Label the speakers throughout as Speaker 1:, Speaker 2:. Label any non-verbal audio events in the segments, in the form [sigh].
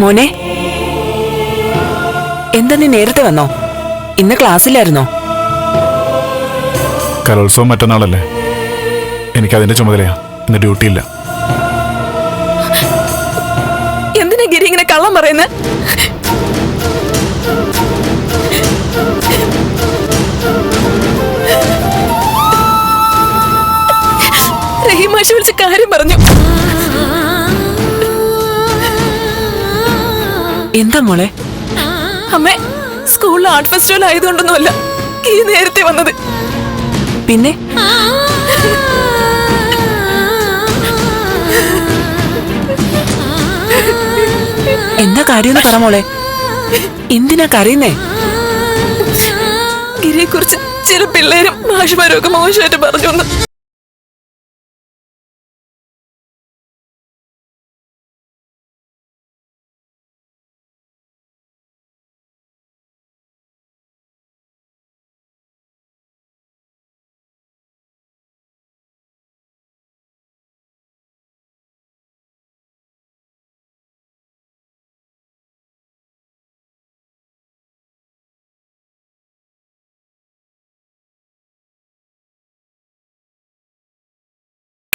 Speaker 1: മോനെ. എന്താ നീ നേരത്തെ വന്നോ? ഇന്ന് ക്ലാസ്സിലായിരുന്നോ
Speaker 2: കലോത്സവം മറ്റന്നാളല്ലേ? എനിക്കതിന്റെ ചുമതലയാ. ഇന്ന് ഡ്യൂട്ടി ഇല്ല
Speaker 1: എന്തിനാ ഗിരി ഇങ്ങനെ കള്ളം പറയുന്നത് റഹീമാഷ് വിളിച്ച് കാര്യം പറഞ്ഞു. എന്താ മോളെ? അമ്മേ സ്കൂളിൽ ആർട്ട് ഫെസ്റ്റിവൽ ആയതുകൊണ്ടൊന്നുമല്ല ഈ നേരത്തെ വന്നത്. പിന്നെ? എന്താ കാര്യം പറ മോളെ. എന്തിനാ കരയുന്നേ? ഗിരിയെ കുറിച്ച് ചില പിള്ളേരും മാഷുമാരും ഒക്കെ മോശമായിട്ട് പറഞ്ഞു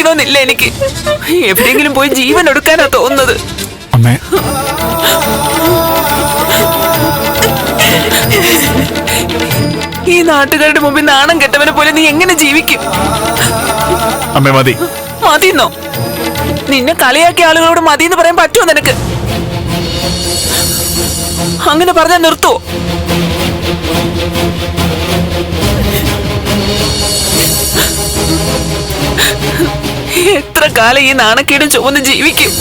Speaker 1: എന്ന്. എനിക്ക്. എവിടെയെങ്കിലും പോയി ജീവൻ എടുക്കാനാ തോന്നുന്നത്.
Speaker 2: അമ്മേ.
Speaker 1: ഈ നാട്ടുകാരുടെ മുമ്പിൽ നാണം കെട്ടവനെ പോലെ നീ എങ്ങനെ ജീവിക്കും?
Speaker 2: അമ്മേ മതി.
Speaker 1: മതിന്നോ നിന്നെ കളിയാക്കിയ ആളുകളോട് മതി എന്ന് പറയാൻ പറ്റുമോ നിനക്ക്? അങ്ങനെ പറഞ്ഞാൽ നിർത്തുവോ? എത്ര കാലം ഈ നാണക്കേടും ചുമന്ന് ജീവിക്കും?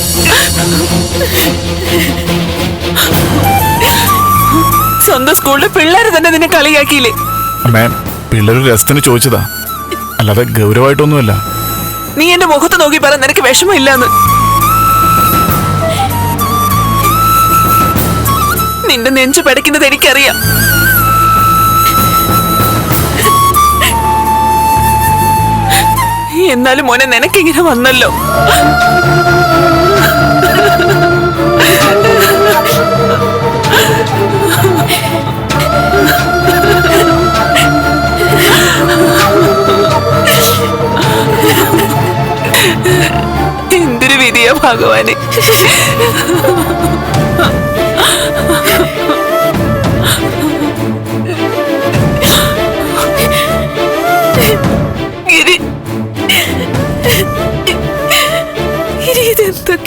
Speaker 1: സ്വന്തം സ്കൂളിലെ പിള്ളേര് തന്നെ നിന്നെ കളിയാക്കിയില്ലേ?
Speaker 2: മാം പിള്ളേര് രസത്തിന് ചോദിച്ചതാ. അല്ലാതെ ഗൗരവമായിട്ടൊന്നുമല്ല.
Speaker 1: നീ എന്റെ മുഖത്ത് നോക്കി പറ നിനക്ക് വിഷമമില്ലാന്ന്. നിന്റെ നെഞ്ചു പടയ്ക്കുന്നത് എനിക്കറിയാം. എന്നാലും മോനെ നിനക്കിങ്ങനെ വന്നല്ലോ. എന്തൊരു വിധിയാ ഭഗവാന്.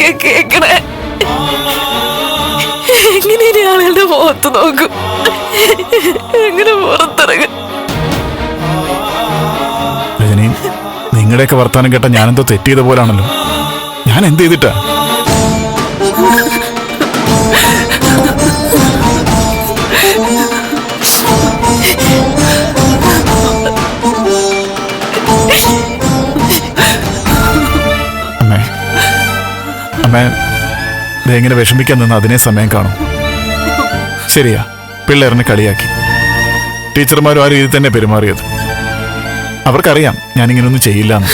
Speaker 1: ഇതെന്തൊക്കെ കേക്കണേ. എങ്ങനെ ആളുകളുടെ മുഖത്ത് നോക്കും? എങ്ങനെ പുറത്തിറങ്ങും?
Speaker 2: രജനി നിങ്ങളുടെയൊക്കെ വർത്താനം കേട്ട ഞാനെന്തോ തെറ്റ് ചെയ്ത പോലാണല്ലോ. ഞാൻ എന്ത് ചെയ്തിട്ടാ? അമ്മേ ദേ ഇങ്ങനെ വിഷമിക്കാൻ നിന്ന് അതിനെ സമയം കാണും. ശരിയാ പിള്ളേറിനെ കളിയാക്കി. ടീച്ചർമാരും ആ രീതിയിൽ തന്നെ പെരുമാറിയത്. അവർക്കറിയാം ഞാനിങ്ങനൊന്നും ചെയ്യില്ല എന്ന്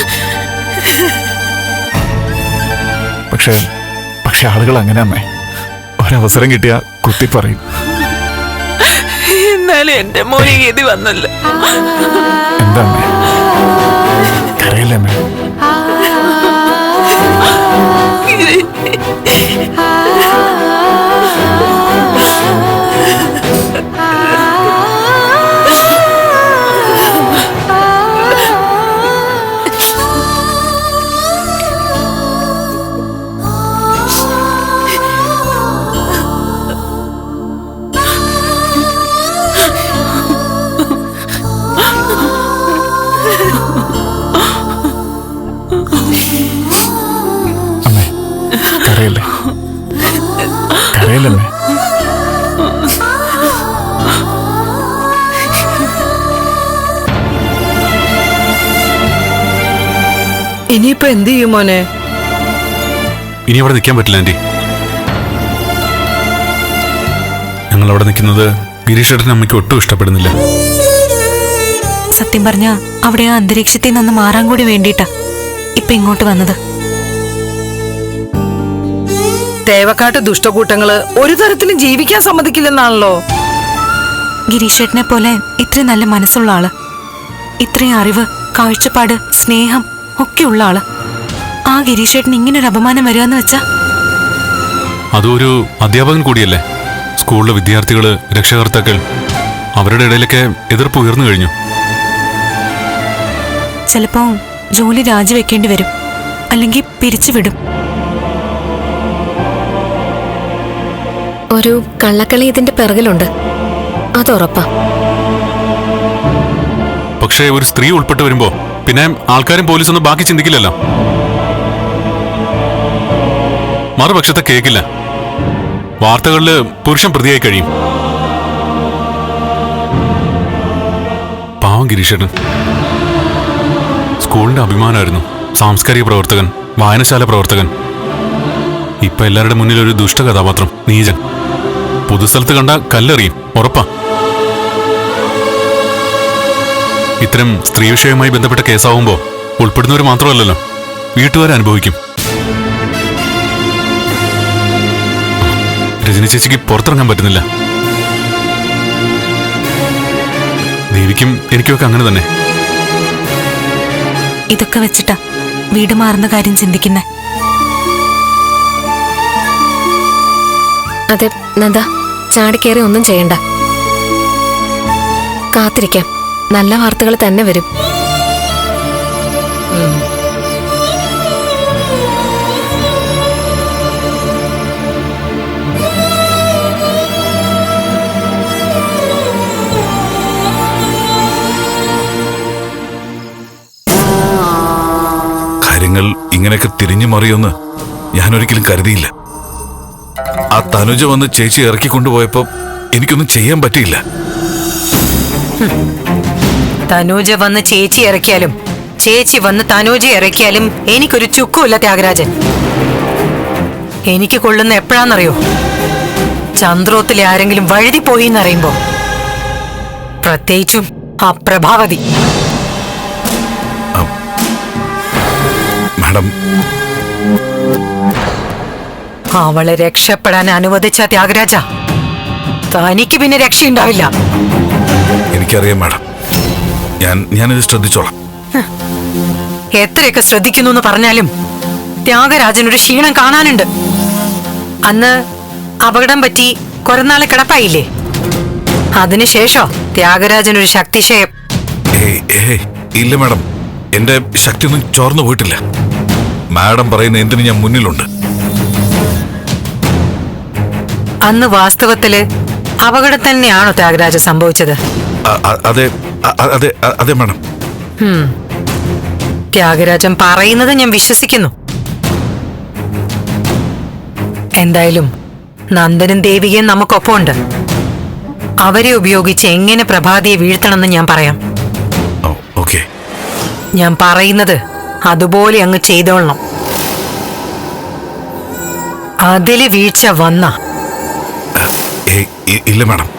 Speaker 2: പക്ഷേ പക്ഷെ ആളുകൾ അങ്ങനെ അമ്മേ. ഒരവസരം കിട്ടിയ കുത്തി പറയും.
Speaker 1: എന്നാലും എന്റെ മോനെ ഗതി വന്നല്ലോ?
Speaker 2: എന്താ കരയല്ലേ അമ്മേ?
Speaker 1: ഗിരി [laughs] ഇനിയിപ്പോ എന്ത് ചെയ്യും മോനെ?
Speaker 3: ഇനി അവിടെ നിൽക്കാൻ പറ്റില്ല ആന്റി ഞങ്ങൾ അവിടെ നിൽക്കുന്നത് ഗിരീഷേട്ടൻ അമ്മയ്ക്ക് ഒട്ടും ഇഷ്ടപ്പെടുന്നില്ല.
Speaker 4: സത്യം പറഞ്ഞ അവിടെ ആ അന്തരീക്ഷത്തിൽ നിന്ന് മാറാൻ കൂടി വേണ്ടിയിട്ടാ ഇപ്പൊ ഇങ്ങോട്ട് വന്നത്.
Speaker 1: തേവക്കാട്ട് ദുഷ്ടകൂട്ടങ്ങൾ ഒരു തരത്തിലും ജീവിക്കാൻ സമ്മതിക്കില്ലെന്നാണല്ലോ.
Speaker 4: ഗിരീഷേട്ടനെ പോലെ ഇത്രയും നല്ല മനസ്സുള്ള ആൾ ഇത്രയും അറിവ് കാഴ്ചപ്പാട് സ്നേഹം ഒക്കെ ഉള്ള ആൾ. ആ ഗിരീഷേട്ടൻ ഇങ്ങനൊരു അപമാനം വരികയെന്ന് വെച്ചാ?
Speaker 3: അതൊരു ഒരു അധ്യാപകൻ കൂടിയല്ലേ? സ്കൂളിലെ വിദ്യാർത്ഥികൾ രക്ഷകർത്താക്കൾ അവരുടെ ഇടയിലൊക്കെ എതിർപ്പ് ഉയർന്നു കഴിഞ്ഞു.
Speaker 4: ചിലപ്പോ ജോലി രാജിവെക്കേണ്ടി വരും. അല്ലെങ്കിൽ പിരിച്ചുവിടും
Speaker 5: ഒരു കള്ളക്കളി ഇതിന്റെ പിറകിലുണ്ട്. അതുറപ്പാ
Speaker 3: പക്ഷേ ഒരു സ്ത്രീ ഉൾപ്പെട്ട് വരുമ്പോ പിന്നെ ആൾക്കാരും പോലീസൊന്നും ബാക്കി ചിന്തിക്കില്ലല്ലോ. മറുപക്ഷത്തെ കേക്കില്ല. വാർത്തകളിൽ പുരുഷൻ പ്രതിയായി കഴിയും. പാവം ഗിരീഷേട്ടൻ. സ്കൂളിന്റെ അഭിമാനമായിരുന്നു. സാംസ്കാരിക പ്രവർത്തകൻ വായനശാല പ്രവർത്തകൻ. ഇപ്പൊ എല്ലാവരുടെ മുന്നിൽ ഒരു ദുഷ്ട കഥാപാത്രം നീജൻ പൊതുസ്ഥലത്ത് കണ്ട കല്ലെറിയും ഉറപ്പാ. ഇത്തരം സ്ത്രീ വിഷയവുമായി ബന്ധപ്പെട്ട കേസാവുമ്പോ ഉൾപ്പെടുന്നവർ മാത്രമല്ലല്ലോ. വീട്ടുകാരെ അനുഭവിക്കും. രജനി ചേച്ചിക്ക് പുറത്തിറങ്ങാൻ പറ്റുന്നില്ല. ദേവിക്കും എനിക്കൊക്കെ അങ്ങനെ തന്നെ.
Speaker 4: ഇതൊക്കെ വെച്ചിട്ടാ വീട് മാറുന്ന കാര്യം ചിന്തിക്കുന്നേ.
Speaker 5: അതെ നന്ദ. ചാടിക്കേറി ഒന്നും ചെയ്യണ്ട. കാത്തിരിക്കാം. നല്ല വാർത്തകൾ തന്നെ വരും.
Speaker 6: കാര്യങ്ങൾ ഇങ്ങനെയൊക്കെ തിരിഞ്ഞു മറിയൊന്ന് ഞാൻ ഒരിക്കലും കരുതിയില്ല. ആ തനുജ വന്ന് ചേച്ചി ഇറക്കിക്കൊണ്ടുപോയപ്പോ എനിക്കൊന്നും ചെയ്യാൻ പറ്റിയില്ല.
Speaker 7: തനൂജ വന്ന് ചേച്ചി ഇറക്കിയാലും ചേച്ചി വന്ന് തനൂജ ഇറക്കിയാലും എനിക്കൊരു ചുക്കുമില്ല ത്യാഗരാജൻ. എനിക്ക് കൊള്ളുന്ന എപ്പോഴാന്നറിയോ? ചന്ദ്രോത്തിലെ ആരെങ്കിലും വഴുതി പോയി എന്നറിയുമ്പോ പ്രത്യേകിച്ചും ആ പ്രഭാവതി
Speaker 6: മാഡം.
Speaker 7: അവളെ രക്ഷപ്പെടാൻ അനുവദിച്ച ത്യാഗരാജ. തനിക്ക് പിന്നെ രക്ഷയുണ്ടാവില്ല.
Speaker 6: എനിക്കറിയാം മാഡം. ഞാൻ ഞാനിത് ശ്രദ്ധിച്ചോളാം.
Speaker 7: എത്രയൊക്കെ ശ്രദ്ധിക്കുന്നു എന്ന് പറഞ്ഞാലും ത്യാഗരാജനൊരു ക്ഷീണം കാണാനുണ്ട്. അന്ന് അപകടം പറ്റി കുറനാളെ കിടപ്പായില്ലേ? അതിനുശേഷോ ത്യാഗരാജനൊരു ശക്തിശയം
Speaker 6: ഇല്ല മാഡം. എന്റെ ശക്തിയൊന്നും ചോർന്നു പോയിട്ടില്ല. മാഡം പറയുന്ന എന്തിനു ഞാൻ മുന്നിലുണ്ട്?
Speaker 7: അന്ന് വാസ്തവത്തിൽ അപകടം തന്നെയാണോ ത്യാഗരാജ സംഭവിച്ചത്?
Speaker 6: അതെ അതെ അതെ മാഡം.
Speaker 7: ത്യാഗരാജൻ പറയുന്നത് ഞാൻ വിശ്വസിക്കുന്നു. എന്തായാലും നന്ദനും ദേവികയും നമുക്കൊപ്പമുണ്ട്. അവരെ ഉപയോഗിച്ച് എങ്ങനെ പ്രഭാതിയെ വീഴ്ത്തണമെന്ന് ഞാൻ പറയാം. ഞാൻ പറയുന്നത് അതുപോലെ അങ്ങ് ചെയ്തോളണം. അതിൽ വീഴ്ച വന്ന.
Speaker 6: ഇല്ല മാഡം.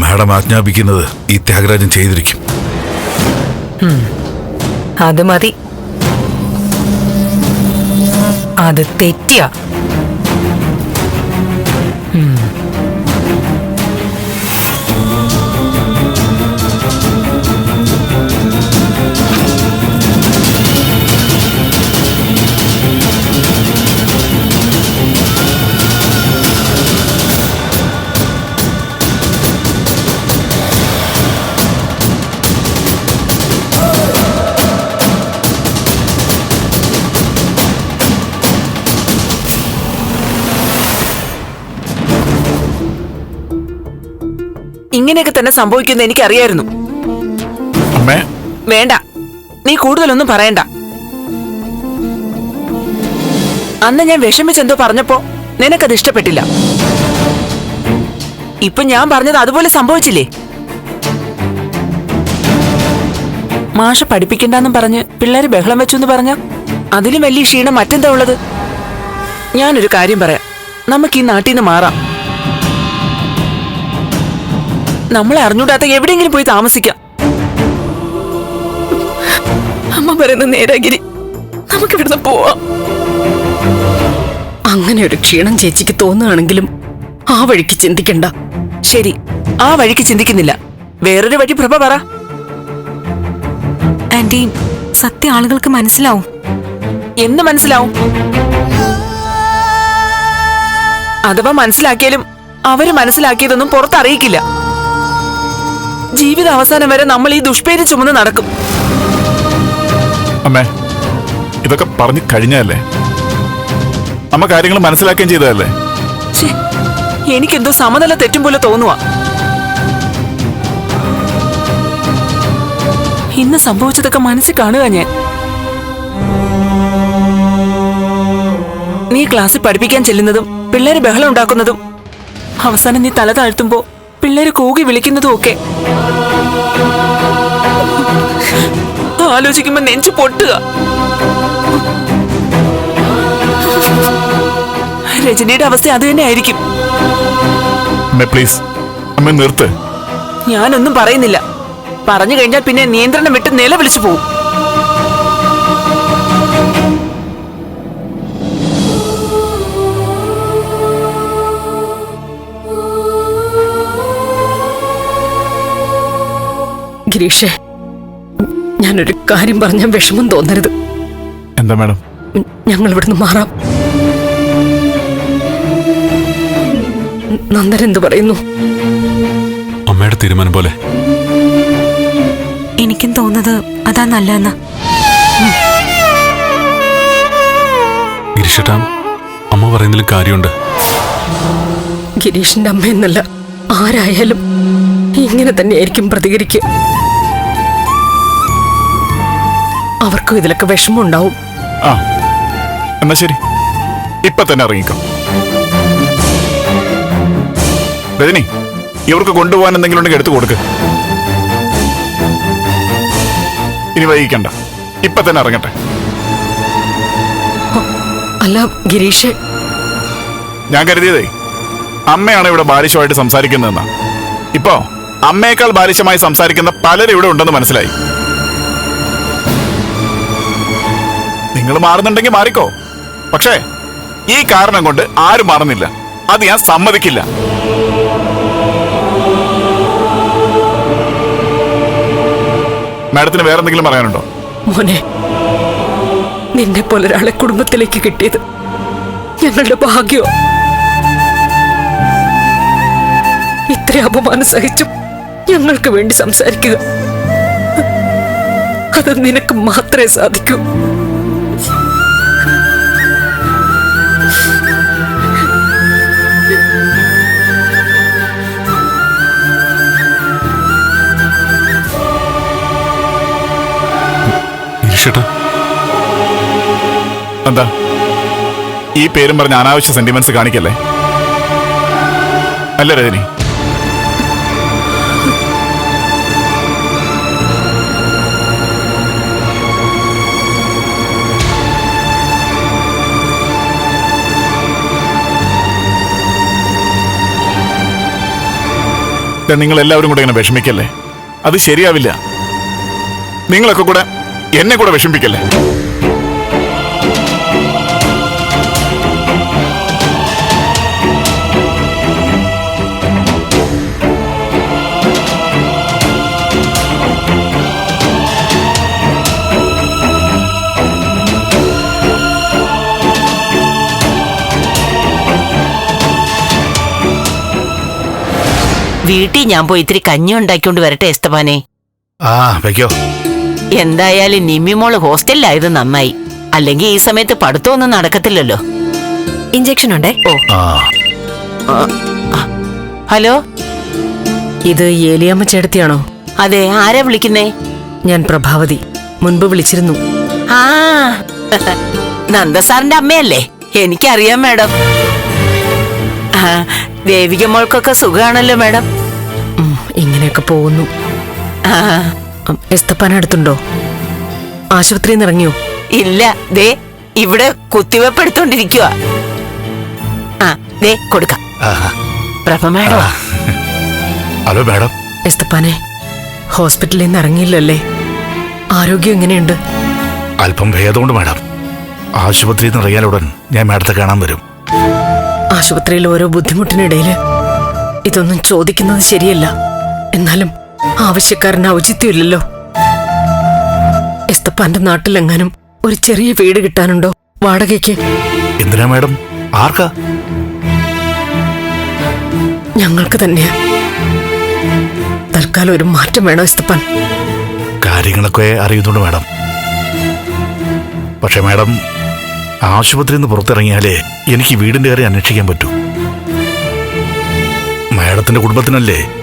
Speaker 6: മാഡം ആജ്ഞാപിക്കുന്നത് ഈ ത്യാഗരാജൻ ചെയ്തിരിക്കും.
Speaker 7: അത് മതി. അത് തെറ്റിയ.
Speaker 1: ഇങ്ങനെയൊക്കെ തന്നെ സംഭവിക്കുമെന്ന് എനിക്കറിയായിരുന്നു. വേണ്ട. നീ കൂടുതലൊന്നും പറയണ്ട. അന്ന് ഞാൻ വിഷമിച്ചെന്തോ പറഞ്ഞപ്പോ നിനക്കത് ഇഷ്ടപ്പെട്ടില്ല. ഇപ്പൊ ഞാൻ പറഞ്ഞത് അതുപോലെ സംഭവിച്ചില്ലേ? മാഷ പഠിപ്പിക്കണ്ടെന്നും പറഞ്ഞ് പിള്ളേര് ബഹളം വെച്ചു എന്ന് പറഞ്ഞ അതിലും വലിയ ക്ഷീണം മറ്റെന്താ ഉള്ളത്? ഞാനൊരു കാര്യം പറയാം. നമുക്ക് ഈ നാട്ടിൽ നിന്ന് മാറാം. നമ്മളെ അറിഞ്ഞൂടാത്ത എവിടെയെങ്കിലും പോയി താമസിക്കാം.
Speaker 8: അമ്മ പറയുന്ന നേരാഗിരി നമുക്ക് ഇവിടുന്ന് പോവാം. അങ്ങനെ ഒരു ക്ഷീണം ചേച്ചിക്ക് തോന്നുകയാണെങ്കിലും ആ വഴിക്ക് ചിന്തിക്കണ്ട.
Speaker 1: ശരി ആ വഴിക്ക് ചിന്തിക്കുന്നില്ല. വേറൊരു വഴി പ്രഭ പറ.
Speaker 4: ആന്റി സത്യ ആളുകൾക്ക് മനസ്സിലാവും.
Speaker 1: എന്ന് മനസ്സിലാവും. അഥവാ മനസ്സിലാക്കിയാലും അവർ മനസ്സിലാക്കിയതൊന്നും പുറത്തറിയിക്കില്ല. ജീവിത അവസാനം വരെ നമ്മൾ ഈ ദുഷ്പേര് ചുമന്ന് നടക്കും.
Speaker 2: അമ്മേ ഇതൊക്കെ പറഞ്ഞു കഴിഞ്ഞല്ലേ അമ്മ കാര്യങ്ങൾ മനസ്സിലാക്കുകയും ചെയ്തതല്ലേ?
Speaker 1: എനിക്കെന്തോ സമനില തെറ്റും പോലെ തോന്നുവാ. ഇന്ന് സംഭവിച്ചതൊക്കെ മനസ്സിൽ കാണുക ഞാൻ. നീ ക്ലാസ്സിൽ പഠിപ്പിക്കാൻ ചെല്ലുന്നതും പിള്ളേരെ ബഹളം ഉണ്ടാക്കുന്നതും അവസാനം നീ തല താഴ്ത്തുമ്പോ പിള്ളേര് കൂകി വിളിക്കുന്നതും ഒക്കെ. ആലോചിക്കുമ്പോ നെഞ്ചു പൊട്ടുക. രജനിയുടെ അവസ്ഥ അത് തന്നെ ആയിരിക്കും.
Speaker 2: അമ്മേ പ്ലീസ് അമ്മ നിർത്ത്.
Speaker 1: ഞാനൊന്നും പറയുന്നില്ല. പറഞ്ഞു കഴിഞ്ഞാൽ പിന്നെ നിയന്ത്രണം വിട്ട് നിലവിളിച്ചു പോകും
Speaker 8: ഗിരീഷേ ഞാനൊരു കാര്യം പറഞ്ഞ വിഷമം തോന്നരുത്.
Speaker 2: എന്താ മാഡം?
Speaker 8: ഞങ്ങൾ ഇവിടുന്ന് മാറാം. നന്ദൻ എന്ത് പറയുന്നു?
Speaker 3: അമ്മയുടെ തീരുമാനം പോലെ.
Speaker 4: എനിക്കും തോന്നുന്നത് അതാ നല്ലതെന്ന്.
Speaker 3: ഗിരിഷേട്ടാ അമ്മ പറയുന്നതിലും കാര്യമുണ്ട്.
Speaker 8: ഗിരീഷിന്റെ അമ്മയെന്നല്ല ആരായാലും ഇങ്ങനെ തന്നെയായിരിക്കും പ്രതികരിക്കുക. അവർക്കും ഇതിലൊക്കെ വിഷമമുണ്ടാവും.
Speaker 2: ആ എന്നാ ശരി. ഇപ്പൊ തന്നെ ഇറങ്ങിക്കോ. രജനി ഇവർക്ക് കൊണ്ടുപോകാൻ എന്തെങ്കിലും ഉണ്ടെങ്കിൽ എടുത്തു കൊടുക്ക്. ഇനി വൈകിക്കണ്ട. ഇപ്പൊ തന്നെ ഇറങ്ങട്ടെ.
Speaker 8: അല്ല ഗിരീഷ്.
Speaker 2: ഞാൻ കരുതിയതേ അമ്മയാണ് ഇവിടെ ബാലിശമായിട്ട് സംസാരിക്കുന്നതെന്നാ. ഇപ്പോ അമ്മയേക്കാൾ ബാലിശമായി സംസാരിക്കുന്ന പലരും ഇവിടെ ഉണ്ടെന്ന് മനസ്സിലായി. നിങ്ങൾ മാറുന്നുണ്ടെങ്കിൽ മാറിക്കോ. പക്ഷേ ഈ കാരണം കൊണ്ട് ആരും മാറുന്നില്ല. അത് ഞാൻ സമ്മതിക്കില്ല. മാഡത്തിന് വേറെ എന്തെങ്കിലും പറയാനുണ്ടോ?
Speaker 8: മോനെ നിന്നെ ഒരാളെ കുടുംബത്തിലേക്ക് കിട്ടിയത് ഞങ്ങളുടെ ഭാഗ്യോ ഇത്ര അപമാനം സഹിച്ചും ഞങ്ങൾക്ക് വേണ്ടി സംസാരിക്കുക. അത് നിനക്ക് മാത്രമേ സാധിക്കൂ.
Speaker 3: ഗിരിഷേട്ടാ
Speaker 2: എന്താ? ഈ പേരും പറഞ്ഞ അനാവശ്യ സെന്റിമെന്റ്സ് കാണിക്കല്ലേ? അല്ല രജനി. നിങ്ങൾ എല്ലാവരും കൂടെ ഇങ്ങനെ വിഷമിക്കല്ലേ? അത് ശരിയാവില്ല. നിങ്ങളൊക്കെ കൂടെ എന്നെ കൂടെ വിഷമിപ്പിക്കല്ലേ
Speaker 9: വീട്ടിൽ ഞാൻ പോയി ഇത്തിരി കഞ്ഞി ഉണ്ടാക്കിക്കൊണ്ട് വരട്ടെ എസ്തപാനെ
Speaker 2: ആ വയ്ക്കോ
Speaker 9: എന്തായാലും നിമ്മിമോൾ ഹോസ്റ്റലിലായത് നന്നായി. അല്ലെങ്കിൽ ഈ സമയത്ത് പഠിത്തമൊന്നും നടക്കത്തില്ലല്ലോ.
Speaker 10: ഇഞ്ചക്ഷൻ ഉണ്ടേ?
Speaker 9: ഓ.
Speaker 2: ആ.
Speaker 9: ഹലോ?
Speaker 8: ഇത് ഏലിയമ്മ ചേട്ടത്തിയാണോ?
Speaker 9: അതെ ആരാ വിളിക്കുന്നേ?
Speaker 8: ഞാൻ പ്രഭാവതി. മുൻപ് വിളിച്ചിരുന്നു.
Speaker 9: ആ. നന്ദസാറിന്റെ അമ്മയല്ലേ? എനിക്കറിയാം മാഡം. ആ ദേവിക മോൾക്കൊക്കെ സുഖാണല്ലോ മാഡം.
Speaker 8: ഇങ്ങനെയൊക്കെ പോകുന്നു.
Speaker 9: ആ.
Speaker 8: എസ്തപ്പാൻ അടുത്തുണ്ടോ ആശുപത്രിയിൽ നിന്ന് ഇറങ്ങിയോ
Speaker 9: ഇല്ല ദേ ഇവിടെ കുത്തിവെപ്പ് എടുത്തോണ്ടിരിക്കുക ആ ദേ കൊടുക്കാം. പ്രഭ മാഡം.
Speaker 6: Hello madam.
Speaker 8: എസ്തപ്പാനെ ഹോസ്പിറ്റലിൽ നിന്ന് ഇറങ്ങിയില്ലല്ലേ? ആരോഗ്യം എങ്ങനെയുണ്ട്?
Speaker 6: അല്പം ഭേദമുണ്ട് മാഡം. ആശുപത്രിയിൽ നിന്ന് ഇറങ്ങിയാൽ ഉടൻ ഞാൻ മാഡത്തെ കാണാൻ വരും.
Speaker 8: ആശുപത്രിയിൽ ഓരോ ബുദ്ധിമുട്ടിനിടയിൽ ഇതൊന്നും ചോദിക്കുന്നത് ശരിയല്ല. എന്നാലും ആവശ്യക്കാരന് ഔചിത്യമില്ലല്ലോ. എസ്തപ്പാന്റെ നാട്ടിലെങ്ങാനും ഒരു ചെറിയ വീട് കിട്ടാനുണ്ടോ വാടകയ്ക്ക്?
Speaker 6: എന്തിനാ മാഡം? ആർക്കാ?
Speaker 8: ഞങ്ങൾക്ക് തന്നെയാ. തൽക്കാലം ഒരു മാറ്റം വേണോ എസ്തപ്പാൻ?
Speaker 6: കാര്യങ്ങളൊക്കെ അറിയുന്നുണ്ട് മാഡം. പക്ഷെ മാഡം ആശുപത്രിയിൽ നിന്ന് പുറത്തിറങ്ങിയാലേ എനിക്ക് വീടിന്റെ കാര്യം അന്വേഷിക്കാൻ പറ്റൂ. മാഡത്തിന്റെ കുടുംബത്തിനല്ലേ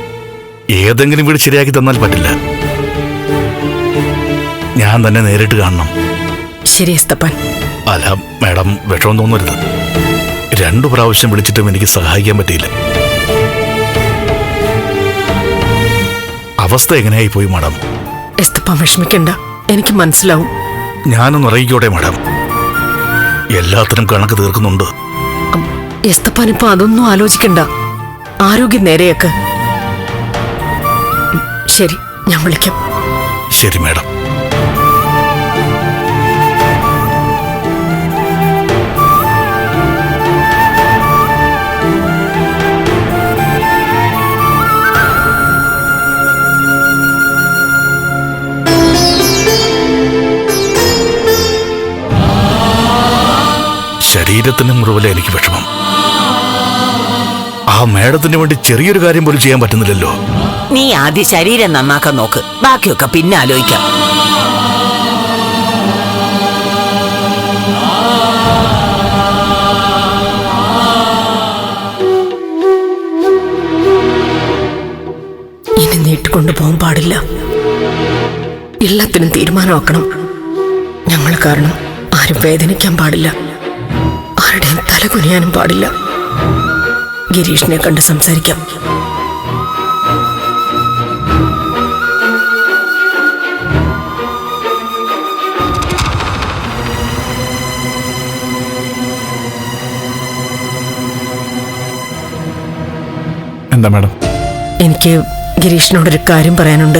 Speaker 6: ഏതെങ്കിലും വീട് ശരിയാക്കി തന്നാൽ പറ്റില്ല. ഞാൻ തന്നെ നേരിട്ട് കാണണം.
Speaker 8: ശരി എസ്തപ്പൻ.
Speaker 6: അല്ല മാഡം വിഷമം തോന്നരുത്. രണ്ടു പ്രാവശ്യം വിളിച്ചിട്ടും എനിക്ക് സഹായിക്കാൻ പറ്റിയില്ല. അവസ്ഥ എങ്ങനെയായി പോയി മാഡം?
Speaker 8: എസ്തപ്പൻ വിഷമിക്കണ്ട. എനിക്ക് മനസ്സിലാവും.
Speaker 6: ഞാനൊന്ന് അറിയിക്കോട്ടെ മാഡം? എല്ലാത്തിനും കണക്ക് തീർക്കുന്നുണ്ട്.
Speaker 8: എസ്തപ്പാൻ ഇപ്പൊ അതൊന്നും ആലോചിക്കണ്ട. ആരോഗ്യം നേരെയൊക്കെ. ശരി ഞാൻ വിളിക്കാം.
Speaker 6: ശരി മാഡം. ശരീരത്തിന് മുറിവല്ല എനിക്ക് വിഷമം. ആ മാഡത്തിന് വേണ്ടി ചെറിയൊരു കാര്യം പോലും ചെയ്യാൻ പറ്റുന്നില്ലല്ലോ.
Speaker 9: നീ ആദ്യ ശരീരം നന്നാക്കാൻ നോക്ക്. ബാക്കിയൊക്കെ പിന്നെ ആലോചിക്കാം.
Speaker 8: ഇനി നീട്ടിക്കൊണ്ടു കൊണ്ടുപോകാൻ പാടില്ല. എല്ലാത്തിനും തീരുമാനമാക്കണം. ഞങ്ങൾ കാരണം ആരും വേദനിക്കാൻ പാടില്ല. ആരുടെയും തല കുനിയാനും പാടില്ല. ഗിരീഷിനെ കണ്ട് സംസാരിക്കാം.
Speaker 2: എന്താ മാഡം?
Speaker 8: എനിക്ക് ഗിരീഷിനോടൊരു കാര്യം പറയാനുണ്ട്.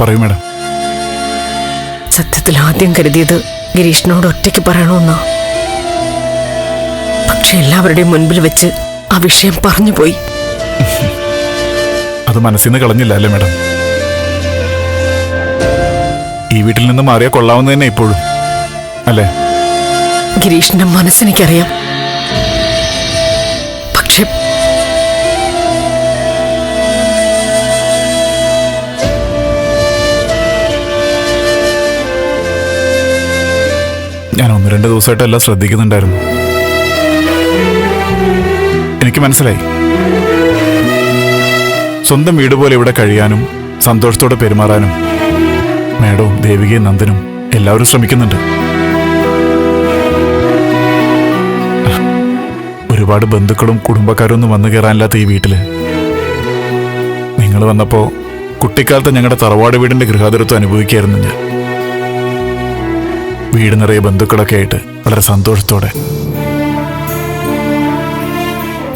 Speaker 2: പറയൂ മാഡം.
Speaker 8: സത്യത്തിൽ ആദ്യം കരുതിയത് ഗിരീഷിനോട് ഒറ്റയ്ക്ക് പറയണമെന്നാ പക്ഷെ എല്ലാവരുടെയും മുൻപിൽ വെച്ച് ആ വിഷയം പറഞ്ഞു പോയി
Speaker 2: അത് മനസ്സിൽ നിന്ന് കളഞ്ഞില്ല അല്ലേ മേഡം? ഈ വീട്ടിൽ നിന്ന് മാറിയാൽ കൊള്ളാവുന്ന തന്നെ ഇപ്പോഴും. അല്ലേ?
Speaker 8: ഗിരീഷിന്റെ മനസ്സെനിക്കറിയാം. പക്ഷെ
Speaker 2: ഞാൻ ഒന്ന് രണ്ട് ദിവസമായിട്ട് എല്ലാം ശ്രദ്ധിക്കുന്നുണ്ടായിരുന്നു. എനിക്ക് മനസ്സിലായി. സ്വന്തം വീട് പോലെ ഇവിടെ കഴിയാനും സന്തോഷത്തോടെ പെരുമാറാനും മേഡവും ദേവികയും നന്ദനും എല്ലാവരും ശ്രമിക്കുന്നുണ്ട്. ഒരുപാട് ബന്ധുക്കളും കുടുംബക്കാരും ഒന്നും വന്നു കയറാനില്ലാത്ത ഈ വീട്ടിൽ. നിങ്ങൾ വന്നപ്പോ കുട്ടിക്കാലത്ത് ഞങ്ങളുടെ തറവാട് വീടിന്റെ ഗൃഹാതുരത്വം അനുഭവിക്കായിരുന്നു ഞാൻ. വീട് നിറയെ ബന്ധുക്കളൊക്കെ ആയിട്ട് വളരെ സന്തോഷത്തോടെ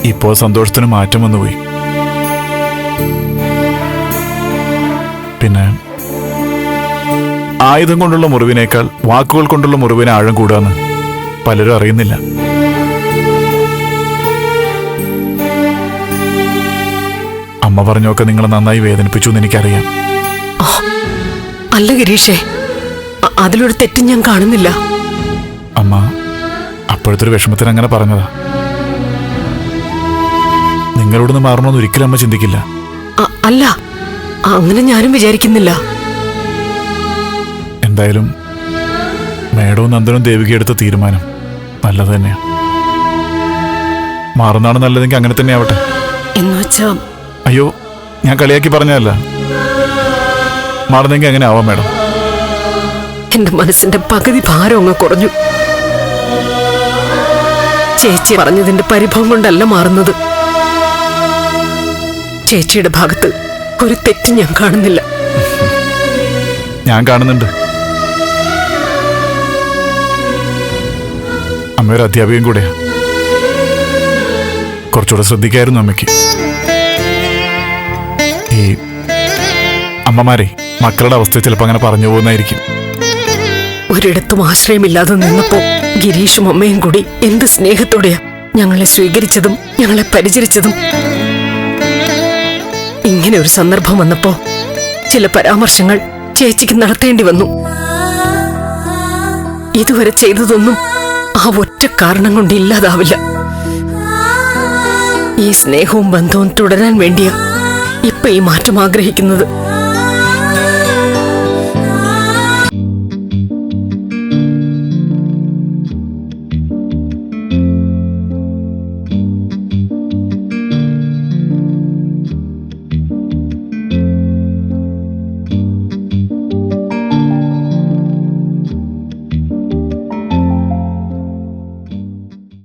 Speaker 2: ഇപ്പോ സന്തോഷത്തിന് മാറ്റം വന്നുപോയി. പിന്നെ ആയുധം കൊണ്ടുള്ള മുറിവിനേക്കാൾ വാക്കുകൾ കൊണ്ടുള്ള മുറിവിന് ആഴം കൂടാന്ന് പലരും അറിയുന്നില്ല. അമ്മ പറഞ്ഞൊക്കെ നിങ്ങളെ നന്നായി വേദനിപ്പിച്ചു എന്ന് എനിക്കറിയാം.
Speaker 8: അല്ല ഗിരീഷേ അതിലൊരു തെറ്റും ഞാൻ കാണുന്നില്ല.
Speaker 2: അമ്മ അപ്പോഴത്തെ ഒരു വിഷമത്തിന് അങ്ങനെ പറഞ്ഞതാ. നിങ്ങളോടൊന്ന് മാറണമെന്ന് ഒരിക്കലും അമ്മ ചിന്തിക്കില്ല.
Speaker 8: അല്ല. അങ്ങനെ ഞാനും വിചാരിക്കുന്നില്ല.
Speaker 2: എന്തായാലും മേഡവും നന്ദനും ദേവിക എടുത്ത തീരുമാനം നല്ലത് തന്നെയാണ് മാറുന്നതാണ് നല്ലതെങ്കിൽ അങ്ങനെ തന്നെ ആവട്ടെ.
Speaker 8: എന്നുവെച്ചാ
Speaker 2: അയ്യോ ഞാൻ കളിയാക്കി പറഞ്ഞതല്ല. മാറുന്നെങ്കിൽ അങ്ങനെ ആവാം മേഡം.
Speaker 8: എന്റെ മനസ്സിന്റെ പകുതി ഭാരം അങ്ങ് കുറഞ്ഞു. ചേച്ചി പറഞ്ഞതിന്റെ പരിഭവം കൊണ്ടല്ല മാറുന്നത്. ചേച്ചിയുടെ ഭാഗത്ത് ഒരു തെറ്റ് ഞാൻ കാണുന്നില്ല.
Speaker 2: ഞാൻ കാണുന്നുണ്ട്. അമ്മയൊരു അധ്യാപികയും കൂടെയാ. കുറച്ചുകൂടെ ശ്രദ്ധിക്കായിരുന്നു അമ്മയ്ക്ക്. ഈ അമ്മമാരെ മക്കളുടെ അവസ്ഥ ചിലപ്പോൾ അങ്ങനെ പറഞ്ഞു പോകുന്നതായിരിക്കും.
Speaker 8: ഒരിടത്തും ആശ്രയമില്ലാതെ നിന്നപ്പോ ഗിരീഷും അമ്മയും കൂടി എന്ത് സ്നേഹത്തോടെയാ ഞങ്ങളെ സ്വീകരിച്ചതും ഞങ്ങളെ പരിചരിച്ചതും. ഇങ്ങനെ ഒരു സന്ദർഭം വന്നപ്പോ ചില പരാമർശങ്ങൾ ചേച്ചിക്ക് നടത്തേണ്ടി വന്നു. ഇതുവരെ ചെയ്തതൊന്നും ആ ഒറ്റ കാരണം കൊണ്ട് ഇല്ലാതാവില്ല. ഈ സ്നേഹവും ബന്ധവും തുടരാൻ വേണ്ടിയാ ഇപ്പൊ ഈ മാറ്റം ആഗ്രഹിക്കുന്നത്.